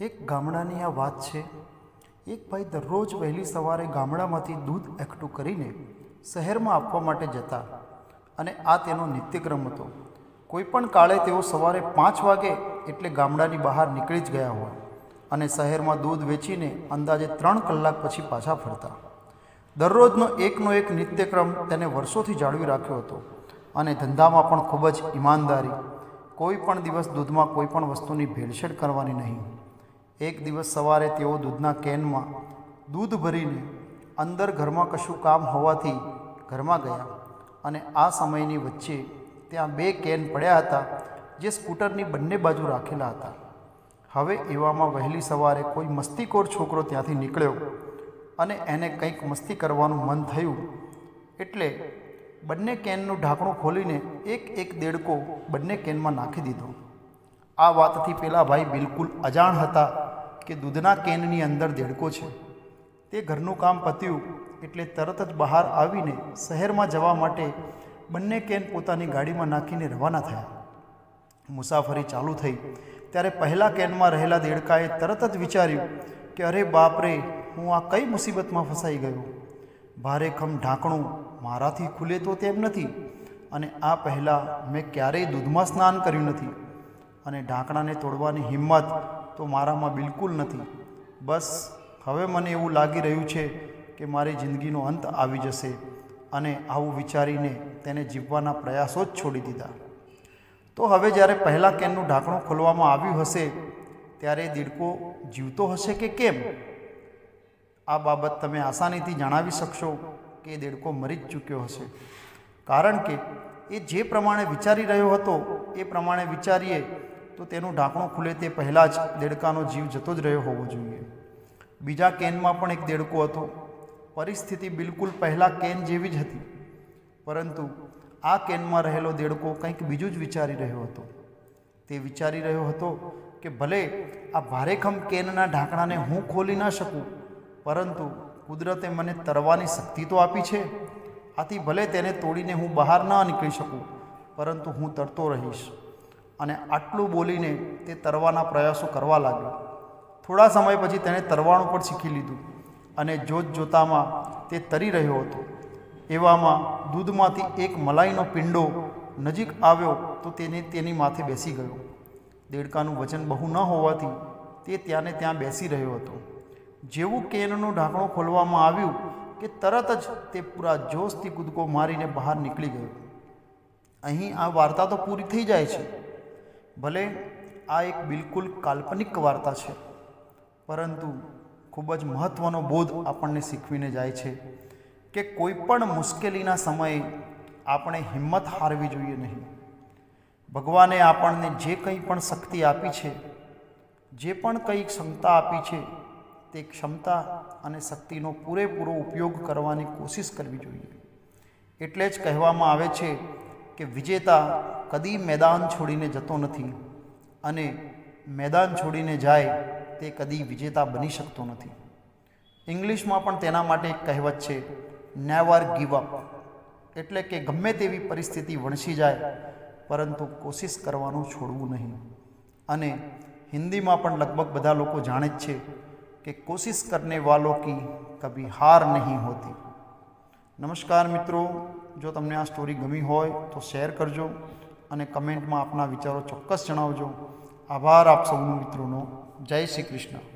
એક ગામડાની આ વાત છે. એક ભાઈ દરરોજ વહેલી સવારે ગામડામાંથી દૂધ એકઠું કરીને શહેરમાં આપવા માટે જતા અને આ તેનો નિત્યક્રમ હતો. કોઈપણ કાળે તેઓ સવારે પાંચ વાગે એટલે ગામડાની બહાર નીકળી જ ગયા હોય અને શહેરમાં દૂધ વેચીને અંદાજે ત્રણ કલાક પછી પાછા ફરતા. દરરોજનો એકનો એક નિત્યક્રમ તેને વર્ષોથી જાળવી રાખ્યો હતો અને ધંધામાં પણ ખૂબ જ ઈમાનદારી. કોઈ પણ દિવસ દૂધમાં કોઈ પણ વસ્તુની ભેળસેળ કરવાની નહીં. એક દિવસ સવારે તેઓ દૂધના કેનમાં દૂધ ભરીને અંદર ઘરમાં કશું કામ હોવાથી ઘરમાં ગયા અને આ સમયની વચ્ચે ત્યાં બે કેન પડ્યા હતા જે સ્કૂટરની બંને બાજુ રાખેલા હતા. હવે એવામાં વહેલી સવારે કોઈ મસ્તીખોર છોકરો ત્યાંથી નીકળ્યો અને એને કંઈક મસ્તી કરવાનું મન થયું એટલે બંને કેનનું ઢાંકણું ખોલીને એક એક દેડકો બંને કેનમાં નાખી દીધો. આ વાતથી પેલા ભાઈ બિલકુલ અજાણ હતા કે દૂધના કેનની અંદર દેડકો છે. તે ઘરનું કામ પત્યું એટલે તરત જ બહાર આવીને શહેરમાં જવા માટે બંને કેન પોતાની ગાડીમાં નાખીને રવાના થયા. મુસાફરી ચાલુ થઈ. ત્યારે પહેલાં કેનમાં રહેલા દેડકાએ તરત જ વિચાર્યું કે અરે બાપરે, હું આ કઈ મુસીબતમાં ફસાઈ ગયો? ભારેખમ ઢાંકણું મારાથી ખુલે તો તેમ નથી. અને આ પહેલાં મેં ક્યારેય દૂધમાં સ્નાન કર્યું નથી. અને ઢાંકણાને તોડવાની હિંમત તો મારામાં બિલકુલ નથી. બસ હવે મને એવું લાગી રહ્યું છે કે મારી જિંદગીનો અંત આવી જશે અને આવું વિચારીને તેને જીવવાના પ્રયાસો જ છોડી દીધા. તો હવે જ્યારે પહેલાં કેનનું ઢાંકણું ખોલવામાં આવ્યું હશે, ત્યારે દીડકો જીવતો હશે કે કેમ? આ બાબત તમે આસાનીથી જણાવી શકશો કે દેડકો મરી જ ચૂક્યો હશે. કારણ કે એ જે પ્રમાણે વિચારી રહ્યો હતો, એ પ્રમાણે વિચારીએ તો તેનું ઢાંકણું ખુલે તે પહેલાં જ દેડકાનો જીવ જતો જ રહ્યો હોવો જોઈએ. બીજા કેનમાં પણ એક દેડકો હતો. પરિસ્થિતિ બિલકુલ પહેલાં કેન જેવી જ હતી. પરંતુ આ કેનમાં રહેલો દેડકો કંઈક બીજું જ વિચારી રહ્યો હતો. તે વિચારી રહ્યો હતો કે ભલે આ ભારેખમ કેનના ઢાંકણાને હું ખોલી ના શકું, પરંતુ કુદરતે મને તરવાની શક્તિ તો આપી છે. આથી ભલે તેને તોડીને હું બહાર ના નીકળી શકું, પરંતુ હું તરતો રહીશ. અને આટલું બોલીને તે તરવાના પ્રયાસો કરવા લાગ્યો. થોડા સમય પછી તેણે તરવાનું પણ શીખી લીધું અને જોત જોતામાં તે તરી રહ્યો હતો. એવામાં દૂધમાંથી એક મલાઈનો પિંડો નજીક આવ્યો તો તેને તેની માથે બેસી ગયો. દેડકાનું વજન બહુ ન હોવાથી તે ત્યાંને ત્યાં બેસી રહ્યો હતો. જેવું કેનનું ઢાંકણું ખોલવામાં આવ્યું કે તરત જ તે પૂરા જોશથી કૂદકો મારીને બહાર નીકળી ગયો. અહીં આ વાર્તા તો પૂરી થઈ જાય છે. ભલે આ એક બિલકુલ કાલ્પનિક વાર્તા છે, પરંતુ ખૂબ જ મહત્ત્વનો બોધ આપણને શીખવીને જાય છે કે કોઈ પણ મુશ્કેલીના સમયે આપણે હિંમત હારવી જોઈએ નહીં. ભગવાને આપણને જે કંઈ પણ શક્તિ આપી છે, જે પણ કંઈ ક્ષમતા આપી છે, તે ક્ષમતા અને શક્તિનો પૂરેપૂરો ઉપયોગ કરવાની કોશિશ કરવી જોઈએ. એટલે જ કહેવામાં આવે છે કે વિજેતા કદી મેદાન છોડીને જતો નથી અને મેદાન છોડીને જાય તે કદી વિજેતા બની શકતો નથી. ઇંગ્લિશમાં પણ તેના માટે એક કહેવત છે નેવર ગીવ અપ એટલે કે ગમે તેવી પરિસ્થિતિ વણસી જાય, પરંતુ કોશિશ કરવાનું છોડવું નહીં. અને હિન્દીમાં પણ લગભગ બધા લોકો જાણે જ છે કે કોશિશ કરને વાલો કી કભી હાર નહીં હોતી. નમસ્કાર મિત્રો. જો તમને આ સ્ટોરી ગમી હોય તો શેર કરજો અને કમેન્ટમાં આપના વિચારો ચોક્કસ જણાવજો. આભાર આપ સૌનો મિત્રોનો. જય શ્રી કૃષ્ણ.